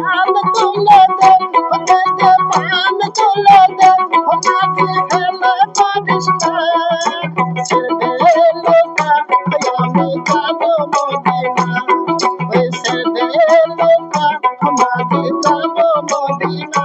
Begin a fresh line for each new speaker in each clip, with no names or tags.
পান তুলে দেন আমাকে পান তুলে দেন আমাকে হেলে পারিস না ছেড়ে লোকা আমি যাব মদিনা ওই ছেড়ে লোকা আমাকে যাব Medina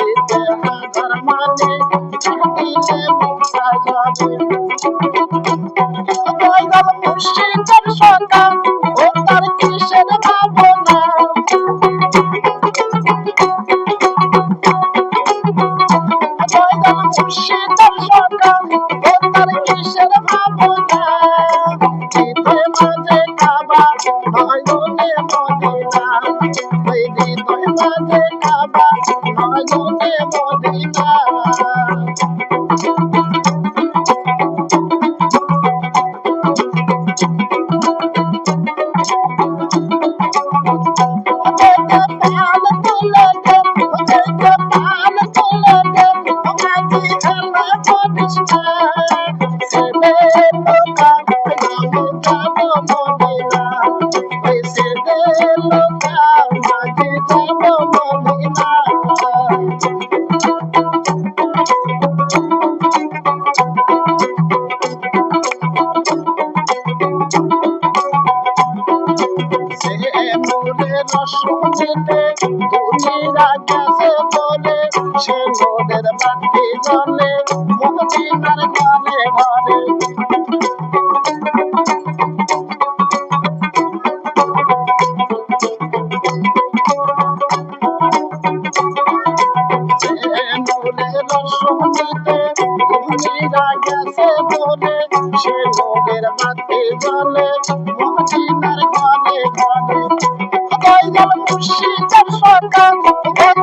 মুর্শিদের সন্তান ও নয়নে মদিনা শুনতে দুনিরা গেছে বলে, সে মোদের বাতি জলে মদিনার গানে দুনিরা গেছে বলে, সে মোদের বাতি জলে মদিনার গানে ঘরে দয়াল মুর্শিদের সন্তান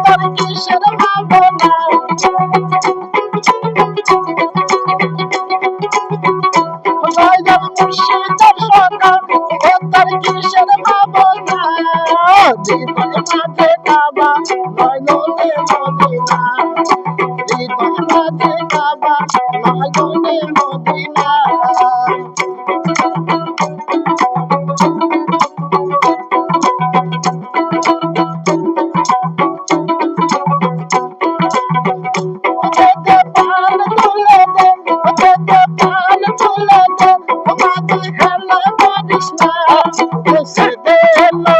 তোর কিসের ভাবনা Deus, Deus, Deus,